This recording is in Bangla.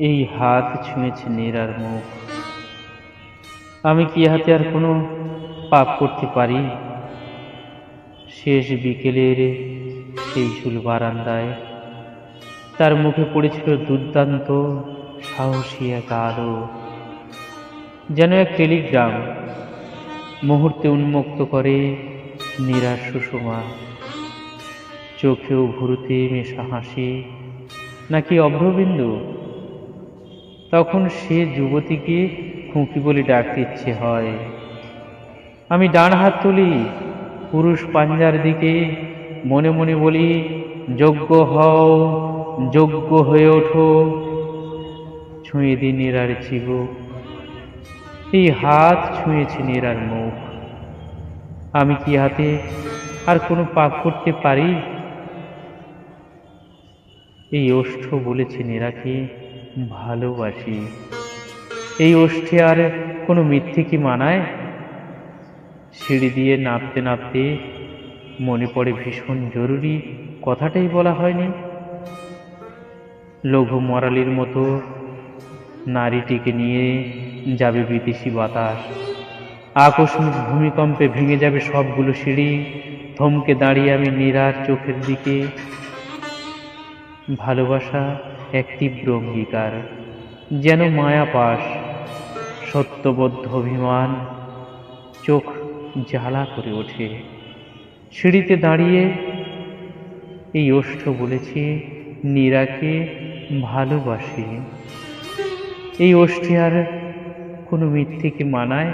এই হাত ছুঁয়েছে নীরার মুখ। আমি কি হাতে আর কোনো পাপ করতে পারি? শেষ বিকেলের সেই ঝুল বারান্দায় তার মুখে পড়েছিল দুর্দান্ত সাহসী এক আলো। যেন এক টেলিগ্রাম মুহূর্তে উন্মুক্ত করে নিরাশ সুষমা। চোখেও ভুরুতে মেশা হাসি, নাকি অভ্রবিন্দু তখন সে যুবতীকে খুঁকি বলে ডাকতে ইচ্ছে হয়। আমি ডান হাত তুলি, পুরুষ পাঞ্জার দিকে মনে মনে বলি, যোগ্য হও, যোগ্য হয়ে ওঠো। ছুঁয়ে দিই নীরার চিবুক। এই হাত ছুঁয়েছে নীরার মুখ। আমি কি হাতে আর কোনো পাপ করতে পারি? এই ওষ্ঠ বলেছে নীরাকে। ভালোবাসি। এই ওষ্ঠে আর কোনো মিথ্যে কি মানায়? সিঁড়ি দিয়ে নাপতে নাপতে মনে পড়ে ভীষণ জরুরি কথাটাই বলা হয়নি। লঘু মরালির মতো নারীটিকে নিয়ে যাবে বিদেশি বাতাস। আকস্মিক ভূমিকম্পে ভেঙে যাবে সবগুলো সিঁড়ি। থমকে দাঁড়িয়ে আমি নীরার চোখের দিকে। ভালোবাসা এক তীব্র অঙ্গীকার, যেন মায়াপাশ সত্যবদ্ধ অভিমান, চোখ জ্বালা করে ওঠে। সিঁড়িতে দাঁড়িয়ে এই ওষ্ঠ বলেছে, নীরাকে ভালোবাসি। এই ওষ্ঠে আর কোনো মিথ্যেকে মানায়